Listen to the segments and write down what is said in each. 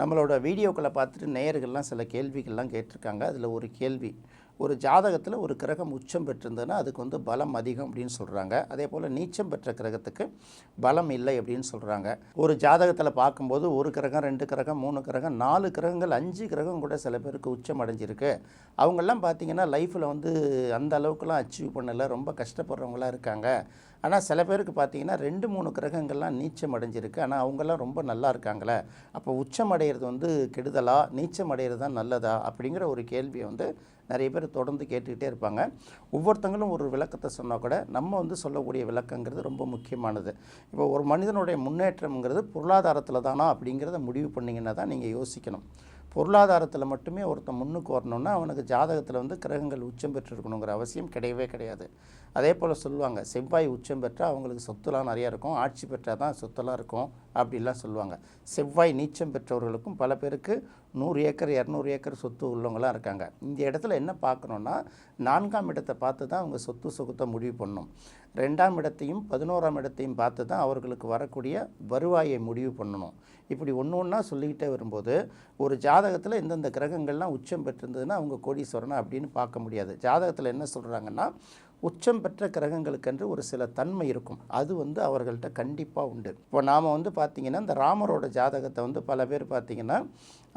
நம்மளோட வீடியோக்களை பார்த்துட்டு நேயர்கள்லாம் சில கேள்விகள்லாம் கேட்டிருக்காங்க. அதில் ஒரு கேள்வி ஒரு ஜாதகத்தில் ஒரு கிரகம் உச்சம் பெற்றிருந்ததுன்னா அதுக்கு வந்து பலம் அதிகம் அப்படின்னு சொல்கிறாங்க அதே போல் நீச்சம் பெற்ற கிரகத்துக்கு பலம் இல்லை அப்படின்னு சொல்கிறாங்க ஒரு ஜாதகத்தில் பார்க்கும்போது ஒரு கிரகம் ரெண்டு கிரகம் மூணு கிரகம் நாலு கிரகங்கள் அஞ்சு கிரகம் கூட சில பேருக்கு உச்சம் அடைஞ்சிருக்கு. அவங்கெல்லாம் பார்த்தீங்கன்னா லைஃப்பில் வந்து அந்த அளவுக்குலாம் அச்சீவ் பண்ணலை ரொம்ப கஷ்டப்படுறவங்களாம் இருக்காங்க. ஆனால் சில பேருக்கு பார்த்தீங்கன்னா ரெண்டு மூணு கிரகங்கள்லாம் நீச்சம் அடைஞ்சிருக்கு. ஆனால் அவங்கெல்லாம் ரொம்ப நல்லா இருக்காங்களே. அப்போ உச்சம் அடைகிறது வந்து கெடுதலா? நீச்சம் அடையிறது தான் நல்லதா? அப்படிங்கிற ஒரு கேள்வியை வந்து நிறைய பேர் தொடர்ந்து கேட்டுக்கிட்டே இருப்பாங்க. ஒவ்வொருத்தங்களும் ஒரு விளக்கத்தை சொன்னால் கூட நம்ம வந்து சொல்லக்கூடிய விளக்கங்கிறது ரொம்ப முக்கியமானது. இப்போ ஒரு மனிதனுடைய முன்னேற்றம்ங்கிறது பொருளாதாரத்தில் தானா? அப்படிங்கிறத முடிவு பண்ணிங்கன்னா தான் நீங்கள் யோசிக்கணும். பொருளாதாரத்தில் மட்டுமே ஒருத்தன் முன்னுக்கு வரணும்னா அவனுக்கு ஜாதகத்தில் வந்து கிரகங்கள் உச்சம் பெற்றிருக்கணுங்கிற அவசியம் கிடையவே கிடையாது. அதே போல் சொல்லுவாங்க செவ்வாய் உச்சம் பெற்றால் அவங்களுக்கு சொத்துலாம் நிறையா இருக்கும் ஆட்சி பெற்றால் தான் சொத்தெல்லாம் இருக்கும் அப்படிலாம் சொல்லுவாங்க. செவ்வாய் நீச்சம் பெற்றவர்களுக்கும் பல பேருக்கு நூறு ஏக்கர் இரநூறு ஏக்கர் சொத்து உள்ளவங்களாம் இருக்காங்க. இந்த இடத்துல என்ன பார்க்கணுன்னா நான்காம் இடத்தை பார்த்து தான் அவங்க சொத்து சுகத்தை முடிவு பண்ணணும். ரெண்டாம் இடத்தையும் பதினோராம் இடத்தையும் பார்த்து தான் அவர்களுக்கு வரக்கூடிய வருவாயை முடிவு பண்ணணும். இப்படி ஒன்று ஒன்றா சொல்லிக்கிட்டே வரும்போது ஒரு ஜாதகத்தில் இந்தந்த கிரகங்கள்லாம் உச்சம் பெற்றிருந்ததுன்னா அவங்க கோடீஸ்வரனா அப்படின்னு பார்க்க முடியாது. ஜாதகத்தில் என்ன சொல்கிறாங்கன்னா உச்சம் பெற்ற கிரகங்களுக்கென்று ஒரு சில தன்மை இருக்கும். அது வந்து அவர்கள்ட்ட கண்டிப்பாக உண்டு. இப்போ நாம் வந்து பார்த்திங்கன்னா இந்த ராமரோட ஜாதகத்தை வந்து பல பேர் பார்த்திங்கன்னா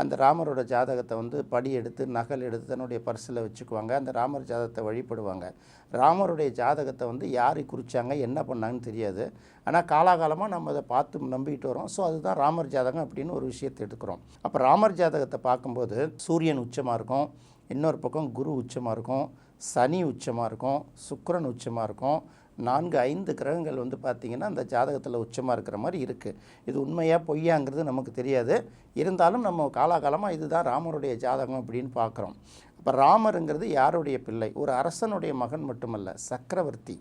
அந்த ராமரோட ஜாதகத்தை வந்து படி எடுத்து நகல் எடுத்து தன்னுடைய பர்சில் வச்சுக்குவாங்க. அந்த ராமர் ஜாதகத்தை வழிபடுவாங்க. ராமருடைய ஜாதகத்தை வந்து யார் குறித்தாங்க என்ன பண்ணாங்கன்னு தெரியாது. ஆனால் காலாகாலமாக நம்ம அதை பார்த்து நம்பிக்கிட்டு வரோம். ஸோ அதுதான் ராமர் ஜாதகம் அப்படின்னு ஒரு விஷயத்தை எடுக்கிறோம் அப்போ ராமர் ஜாதகத்தை பார்க்கும்போது சூரியன் உச்சமாக இருக்கும். இன்னொரு பக்கம் குரு உச்சமாக இருக்கும் சனி உச்சமாக இருக்கும் சுக்கரன் உச்சமாக இருக்கும். நான்கு ஐந்து கிரகங்கள் வந்து பார்த்திங்கன்னா அந்த ஜாதகத்தில் உச்சமாக இருக்கிற மாதிரி இருக்குது இது உண்மையாக பொய்யாங்கிறது நமக்கு தெரியாது. இருந்தாலும் நம்ம காலாகாலமாக இதுதான் ராமருடைய ஜாதகம் அப்படின்னு பார்க்குறோம் அப்போ ராமருங்கிறது யாருடைய பிள்ளை? ஒரு அரசனுடைய மகன் மட்டுமல்ல சக்கரவர்த்தி.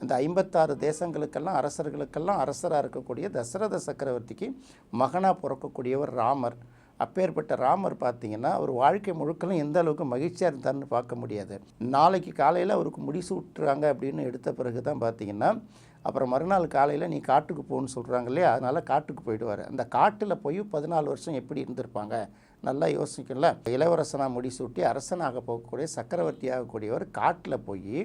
அந்த ஐம்பத்தாறு தேசங்களுக்கெல்லாம் அரசர்களுக்கெல்லாம் அரசராக இருக்கக்கூடிய தசரத சக்கரவர்த்திக்கு மகனாக பிறக்கக்கூடியவர் ராமர். அப்பேற்பட்ட ராமர் பார்த்தீங்கன்னா அவர் வாழ்க்கை முழுக்கலும் எந்த அளவுக்கு மகிழ்ச்சியாக இருந்தார்னு பார்க்க முடியாது. நாளைக்கு காலையில் அவருக்கு முடிசூட்டுறாங்க அப்படின்னு எடுத்த பிறகு தான் பார்த்தீங்கன்னா அப்புறம் மறுநாள் காலையில் நீ காட்டுக்கு போகணுன்னு சொல்கிறாங்க இல்லையா? அதனால் காட்டுக்கு போயிடுவார். அந்த காட்டில் போய் பதினாலு வருஷம் எப்படி இருந்திருப்பாங்க? நல்லா யோசிக்கல இளவரசனாக முடிசூட்டி அரசனாக போகக்கூடிய சக்கரவர்த்தி ஆகக்கூடியவர் காட்டில் போய்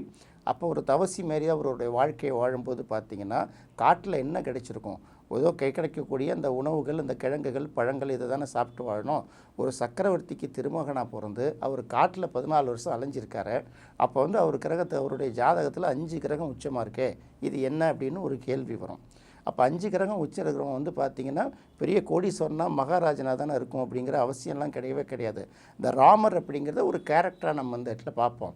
அப்போ ஒரு தவசி மாரி அவருடைய வாழ்க்கையை வாழும்போது பார்த்தீங்கன்னா காட்டில் என்ன கிடைச்சிருக்கும்? ஏதோ கை கிடைக்கக்கூடிய அந்த உணவுகள் இந்த கிழங்குகள் பழங்கள் இதை தானே சாப்பிட்டு வாழணும். ஒரு சக்கரவர்த்திக்கு திருமகனாக பிறந்து அவர் காட்டில் பதினாலு வருஷம் அலைஞ்சிருக்காரு. அப்போ வந்து அவர் கிரகத்தை அவருடைய ஜாதகத்தில் அஞ்சு கிரகம் உச்சமாக இருக்கே. இது என்ன அப்படின்னு ஒரு கேள்வி வரும். அப்போ அஞ்சு கிரகம் உச்ச கிரகம் வந்து பார்த்திங்கன்னா பெரிய கோடீஸ்வரனா மகாராஜனாக தானே இருக்கும் அப்படிங்கிற அவசியம்லாம் கிடையவே கிடையாது. இந்த ராமர் அப்படிங்கிறத ஒரு கேரக்டராக நம்ம இந்த இடத்துல பார்ப்போம்.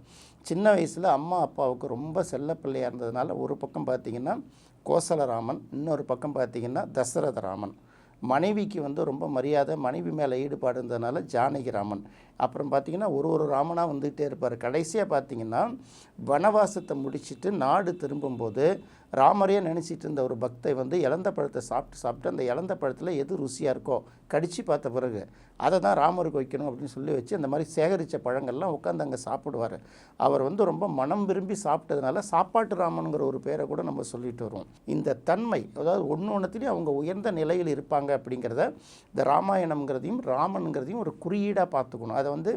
சின்ன வயசில் அம்மா அப்பாவுக்கு ரொம்ப செல்லப்பிள்ளையாக இருந்ததுனால ஒரு பக்கம் பார்த்திங்கன்னா கோசலராமன் இன்னொரு பக்கம் பார்த்திங்கன்னா தசரத ராமன் மனைவிக்கு வந்து ரொம்ப மரியாதை மனைவி மேலே ஈடுபாடு இருந்ததுனால ஜானகி ராமன் அப்புறம் பார்த்திங்கன்னா ஒரு ஒரு ராமனாக வந்துகிட்டே இருப்பார். கடைசியாக பார்த்திங்கன்னா வனவாசத்தை முடிச்சுட்டு நாடு திரும்பும்போது ராமரே நினச்சிட்டு இருந்த ஒரு பக்தை வந்து இழந்த பழத்தை சாப்பிட்டு சாப்பிட்டு அந்த இழந்த பழத்தில் எது ருசியாக இருக்கோ கடித்து பார்த்த பிறகு அதை தான் ராமருக்கு வைக்கணும் அப்படின்னு சொல்லி வச்சு அந்த மாதிரி சேகரித்த பழங்கள்லாம் உட்காந்து அங்கே சாப்பிடுவார். அவர் வந்து ரொம்ப மனம் விரும்பி சாப்பிட்டதுனால சாப்பாட்டு ராமனுங்கிற ஒரு பேரை கூட நம்ம சொல்லிட்டு வருவோம் இந்த தன்மை அதாவது ஒன்று ஒன்றுத்துலேயும் அவங்க உயர்ந்த நிலையில் இருப்பாங்க அப்படிங்கிறத இந்த ராமாயணம்ங்கிறதையும் ராமனுங்கிறதையும் ஒரு குறியீடாக பார்த்துக்கணும். அதை வந்து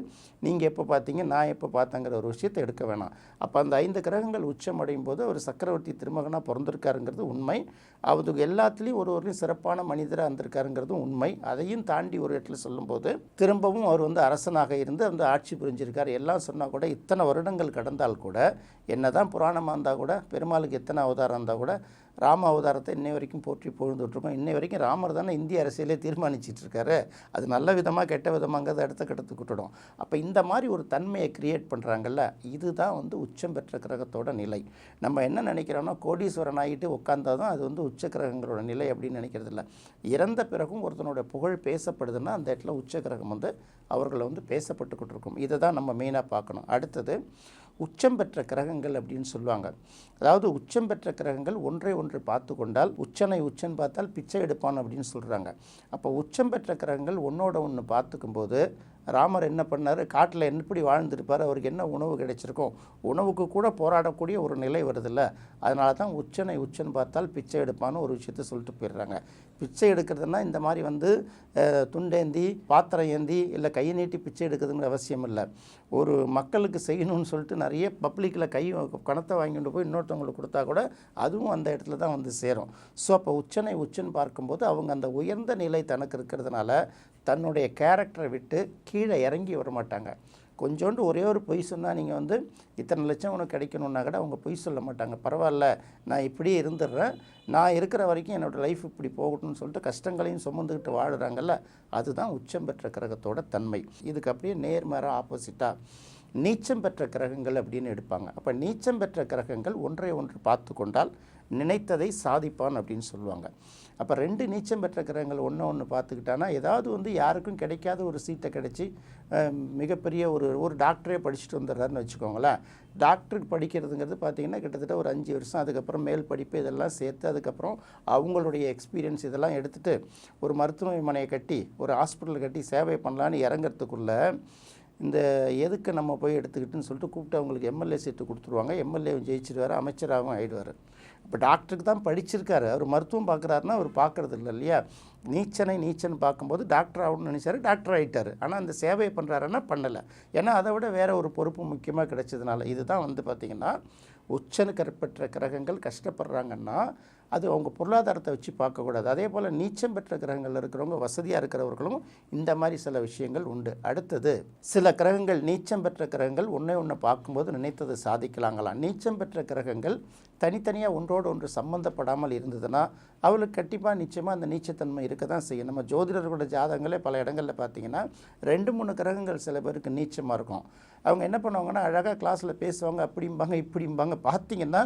நீங்கள் எப்போ பார்த்தீங்க நான் எப்போ பார்த்தேங்கிற ஒரு விஷயத்தை எடுக்க வேணாம். அப்போ அந்த ஐந்து கிரகங்கள் உச்சம் அடையும் போது அவர் சக்கரவர்த்தி திருமகனாக பிறந்திருக்காருங்கிறது உண்மை. அவருக்கு எல்லாத்துலேயும் ஒரு ஒரு சிறப்பான மனிதராக இருந்திருக்காருங்கிறதும் உண்மை. அதையும் தாண்டி ஒரு இடத்துல சொல்லும்போது திரும்பவும் அவர் வந்து அரசனாக இருந்து அந்த ஆட்சி புரிஞ்சிருக்கார். எல்லாம் சொன்னால் கூட இத்தனை வருடங்கள் கடந்தால் கூட என்ன தான் புராணமாக இருந்தால் கூட பெருமாளுக்கு எத்தனை அவதாரம் இருந்தால் கூட ராம அவதாரத்தை இன்னை வரைக்கும் போற்றி பொழுதுட்ருக்கோம் இன்னை வரைக்கும் ராமர் தானே இந்திய அரசியலே தீர்மானிச்சிட்டு இருக்காரு. அது நல்ல விதமாக கெட்ட விதமாங்கிறது அடுத்த கட்டத்துக்கு விட்டுடும். அப்போ இந்த மாதிரி ஒரு தன்மையை கிரியேட் பண்ணுறாங்கல்ல இதுதான் வந்து உச்சம் பெற்ற கிரகத்தோட நிலை. நம்ம என்ன நினைக்கிறோன்னா கோடீஸ்வரன் ஆகிட்டு உட்காந்தா தான் அது வந்து உச்ச கிரகங்களோட நிலை அப்படின்னு நினைக்கிறது இல்லை இறந்த பிறகும் ஒருத்தனோட புகழ் பேசப்படுதுன்னா அந்த இடத்துல உச்ச கிரகம் வந்து அவர்களை வந்து பேசப்பட்டுக்கிட்டு இருக்கும். இதை தான் நம்ம மெயினாக பார்க்கணும். அடுத்தது உச்சம் பெற்ற கிரகங்கள் அப்படின்னு சொல்லுவாங்க. அதாவது உச்சம் பெற்ற கிரகங்கள் ஒன்றை ஒன்று பார்த்து கொண்டால் உச்சனை உச்சன் பார்த்தால் பிச்சை எடுப்பான் அப்படின்னு சொல்கிறாங்க அப்போ உச்சம் பெற்ற கிரகங்கள் ஒன்றோட ஒன்று பார்த்துக்கும்போது ராமர் என்ன பண்ணார்? காட்டில் எப்படி வாழ்ந்திருப்பார்? அவருக்கு என்ன உணவு கிடைச்சிருக்கும்? உணவுக்கு கூட போராடக்கூடிய ஒரு நிலை வருதில்ல. அதனால தான் உச்சனை உச்சன் பார்த்தால் பிச்சை எடுப்பான்னு ஒரு விஷயத்த சொல்லிட்டு போயிடுறாங்க. பிச்சை எடுக்கிறதுனா இந்த மாதிரி வந்து துண்டேந்தி பாத்திரம் ஏந்தி இல்லை கையை நீட்டி பிச்சை எடுக்கிறதுங்கிற அவசியம் இல்லை. ஒரு மக்களுக்கு செய்யணும்னு சொல்லிட்டு நிறைய பப்ளிக்கில் கை கணத்தை வாங்கிட்டு போய் இன்னொருத்தவங்களுக்கு கொடுத்தா கூட அதுவும் அந்த இடத்துல தான் வந்து சேரும். ஸோ அப்போ உச்சனை உச்சன் பார்க்கும்போது அவங்க அந்த உயர்ந்த நிலை தனக்கு இருக்கிறதுனால தன்னுடைய கேரக்டரை விட்டு கீழே இறங்கி வர மாட்டாங்க. கொஞ்சோண்டு ஒரே ஒரு பொய் சொன்னால் நீங்கள் வந்து இத்தனை லட்சம் உனக்கு கிடைக்கணுன்னா கூட அவங்க பொய் சொல்ல மாட்டாங்க. பரவாயில்ல நான் இப்படியே இருந்துடுறேன். நான் இருக்கிற வரைக்கும் என்னோடய லைஃப் இப்படி போகட்டும்னு சொல்லிட்டு கஷ்டங்களையும் சுமந்துக்கிட்டு வாழுறாங்கல்ல அதுதான் உச்சம் பெற்ற கிரகத்தோட தன்மை. இதுக்கு அப்படியே நேர்மாராக ஆப்போசிட்டாக நீச்சம் பெற்ற கிரகங்கள் அப்படின்னு எடுப்பாங்க. அப்போ நீச்சம் பெற்ற கிரகங்கள் ஒன்றை ஒன்று பார்த்து கொண்டால் நினைத்ததை சாதிப்பான் அப்படின்னு சொல்லுவாங்க. அப்போ ரெண்டு நீச்சம் பெற்ற கிரகங்கள் ஒன்று ஒன்று பார்த்துக்கிட்டானா ஏதாவது வந்து யாருக்கும் கிடைக்காத ஒரு சீட்டை கிடச்சி மிகப்பெரிய ஒரு ஒரு டாக்டரே படிச்சுட்டு வந்துடுறாருன்னு வச்சுக்கோங்களேன். டாக்டருக்கு படிக்கிறதுங்கிறது பார்த்தீங்கன்னா கிட்டத்தட்ட ஒரு அஞ்சு வருஷம். அதுக்கப்புறம் மேல் படிப்பு இதெல்லாம் சேர்த்து அதுக்கப்புறம் அவங்களுடைய எக்ஸ்பீரியன்ஸ் இதெல்லாம் எடுத்துகிட்டு ஒரு மருத்துவமனையை கட்டி ஒரு ஹாஸ்பிட்டல் கட்டி சேவை பண்ணலான்னு இறங்கிறதுக்குள்ளே இந்த எதுக்கு நம்ம போய் எடுத்துக்கிட்டுன்னு சொல்லிட்டு கூப்பிட்டு அவங்களுக்கு எம்எல்ஏ சீட்டு கொடுத்துருவாங்க. எம்எல்ஏ ஜெயிச்சிருவார் அமைச்சராகவும் ஆயிடுவார். இப்போ டாக்டருக்கு தான் படிச்சிருக்காரு. அவர் மருத்துவம் பார்க்குறாருன்னா அவர் பார்க்குறது இல்லை இல்லையா? நீச்சனை நீச்சன் பார்க்கும்போது டாக்டர் ஆகணும்னு நினச்சாரு டாக்டர் ஆகிட்டார் ஆனால் அந்த சேவையை பண்ணுறாருன்னா பண்ணலை. ஏன்னா அதை விட வேறு ஒரு பொறுப்பு முக்கியமாக கிடைச்சதுனால. இதுதான் வந்து பார்த்திங்கன்னா உச்சனு கற்பற்ற கிரகங்கள் கஷ்டப்படுறாங்கன்னா அது அவங்க பொருளாதாரத்தை வச்சு பார்க்கக்கூடாது. அதே போல் நீச்சம் பெற்ற கிரகங்களில் இருக்கிறவங்க வசதியாக இருக்கிறவர்களும் இந்த மாதிரி சில விஷயங்கள் உண்டு. அடுத்தது சில கிரகங்கள் நீச்சம் பெற்ற கிரகங்கள் ஒன்றை ஒன்று பார்க்கும்போது நினைத்தது சாதிக்கலாங்களாம் நீச்சம் பெற்ற கிரகங்கள் தனித்தனியாக ஒன்றோடு ஒன்று சம்மந்தப்படாமல் இருந்ததுன்னா அவளுக்கு கண்டிப்பாக நிச்சயமாக அந்த நீச்சத்தன்மை இருக்க தான் செய்யும். நம்ம ஜோதிடர்களோட ஜாதகங்களே பல இடங்களில் பார்த்தீங்கன்னா ரெண்டு மூணு கிரகங்கள் சில பேருக்கு நீச்சமாக இருக்கும். அவங்க என்ன பண்ணுவாங்கன்னா அழகாக கிளாஸில் பேசுவாங்க அப்படிம்பாங்க இப்படிம்பாங்க. பார்த்தீங்கன்னா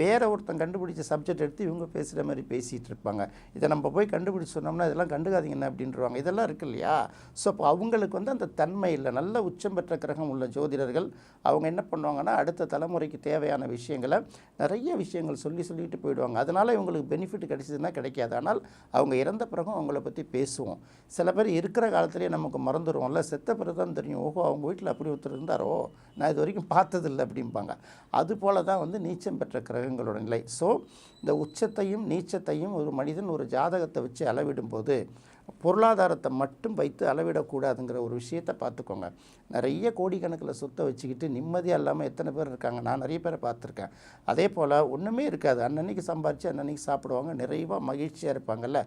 வேற ஒருத்தன் கண்டுபிடிச்ச சப்ஜெக்ட் எடுத்து இவங்க பேசுகிற மாதிரி பேசிகிட்டு இருப்பாங்க. இதை நம்ம போய் கண்டுபிடிச்சு சொன்னோம்னா இதெல்லாம் கண்டுக்காதீங்க என்ன அப்படின்றவாங்க. இதெல்லாம் இருக்கு இல்லையா? ஸோ அப்போ அவங்களுக்கு வந்து அந்த தன்மை இல்லை. நல்ல உச்சம் பெற்ற கிரகம் உள்ள ஜோதிடர்கள் அவங்க என்ன பண்ணுவாங்கன்னா அடுத்த தலைமுறைக்கு தேவையான விஷயங்களை நிறைய விஷயங்கள் சொல்லி சொல்லிட்டு போயிடுவாங்க. அதனால் இவங்களுக்கு பெனிஃபிட் கிடைச்சதுன்னா கிடைக்காது. ஆனால் அவங்க இறந்த பிறகும் அவங்கள பற்றி பேசுவோம். சில பேர் இருக்கிற காலத்துலேயே நமக்கு மறந்துடுவோம்ல. செத்த பிறகு தான் தெரியும். ஓஹோ அவங்க வீட்டில் அப்படி ஒருத்தர் இருந்தாரோ? நான் இது வரைக்கும் பார்த்ததில்லை அப்படிம்பாங்க. அதுபோல தான் வந்து நீச்சம் பெற்ற கிரகங்களோட நிலை. ஸோ இந்த உச்ச உச்சத்தையும் நீச்சத்தையும் ஒரு மனிதன் ஒரு ஜாதகத்தை வச்சு அளவிடும்போது பொருளாதாரத்தை மட்டும் வைத்து அளவிடக்கூடாதுங்கிற ஒரு விஷயத்தை பார்த்துக்கோங்க. நிறைய கோடிக்கணக்கில் சொத்தை வச்சுக்கிட்டு நிம்மதியாக இல்லாமல் எத்தனை பேர் இருக்காங்க? நான் நிறைய பேரை பார்த்துருக்கேன். அதே போல் ஒன்றுமே இருக்காது. அன்னன்னைக்கு சம்பாரித்து அன்னன்னைக்கு சாப்பிடுவாங்க. நிறைவாக மகிழ்ச்சியாக இருப்பாங்கல்ல?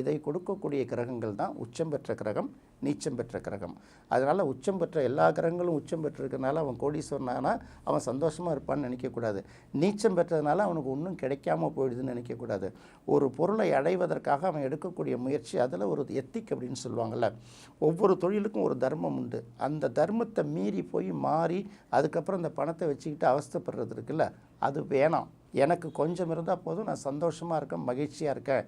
இதை கொடுக்கக்கூடிய கிரகங்கள் தான் உச்சம் பெற்ற கிரகம் நீச்சம் பெற்ற கிரகம். அதனால் உச்சம் பெற்ற எல்லா கிரகங்களும் உச்சம் பெற்றிருக்கனால அவன் கோடீஸ்வரனானா அவன் சந்தோஷமாக இருப்பான்னு நினைக்கக்கூடாது. நீச்சம் பெற்றதுனால அவனுக்கு ஒன்றும் கிடைக்காம போயிடுதுன்னு நினைக்கக்கூடாது. ஒரு பொருளை அடைவதற்காக அவன் எடுக்கக்கூடிய முயற்சி அதில் ஒரு எத்திக் அப்படின்னு சொல்லுவாங்கள்ல ஒவ்வொரு தொழிலுக்கும் ஒரு தர்மம் உண்டு. அந்த தர்மத்தை மீறி போய் மாறி அதுக்கப்புறம் அந்த பணத்தை வச்சுக்கிட்டு அவஸ்தப்படுறது இருக்குல்ல அது வேணாம். எனக்கு கொஞ்சம் இருந்தால் போதும் நான் சந்தோஷமாக இருக்கேன் மகிழ்ச்சியாக இருக்கேன்.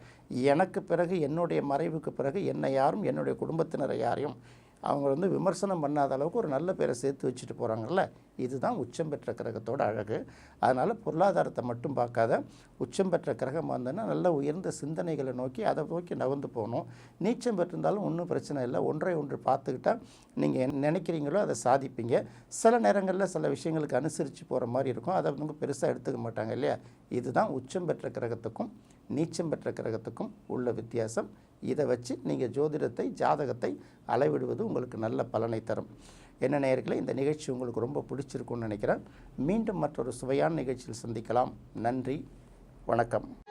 எனக்கு பிறகு என்னுடைய மறைவுக்கு பிறகு என்னை யாரும் என்னுடைய குடும்பத்தினரை யாரையும் அவங்க வந்து விமர்சனம் பண்ணாத அளவுக்கு ஒரு நல்ல பேரை சேர்த்து வச்சுட்டு போகிறாங்கல்ல இதுதான் உச்சம் பெற்ற கிரகத்தோட அழகு. அதனால் பொருளாதாரத்தை மட்டும் பார்க்காத உச்சம் பெற்ற கிரகம் வந்தோன்னா நல்ல உயர்ந்த சிந்தனைகளை நோக்கி அதை நோக்கி நகர்ந்து போகணும். நீச்சம் பெற்றிருந்தாலும் ஒன்றும் பிரச்சனை இல்லை. ஒன்றை ஒன்று பார்த்துக்கிட்டா நீங்கள் என்ன நினைக்கிறீங்களோ அதை சாதிப்பீங்க. சில நேரங்களில் சில விஷயங்களுக்கு அனுசரித்து போகிற மாதிரி இருக்கும். அதை வந்து பெருசாக எடுத்துக்க மாட்டாங்க இல்லையா? இதுதான் உச்சம் பெற்ற கிரகத்துக்கும் நீச்சம் பெற்ற கிரகத்துக்கும் உள்ள வித்தியாசம். இதை வச்சு நீங்கள் ஜோதிடத்தை ஜாதகத்தை அளவிடுவது உங்களுக்கு நல்ல பலனை தரும். என்ன நேர்களை இந்த நிகழ்ச்சி உங்களுக்கு ரொம்ப பிடிச்சிருக்கும்னு நினைக்கிறேன். மீண்டும் மற்றொரு சுவையான நிகழ்ச்சியில் சந்திக்கலாம். நன்றி. வணக்கம்.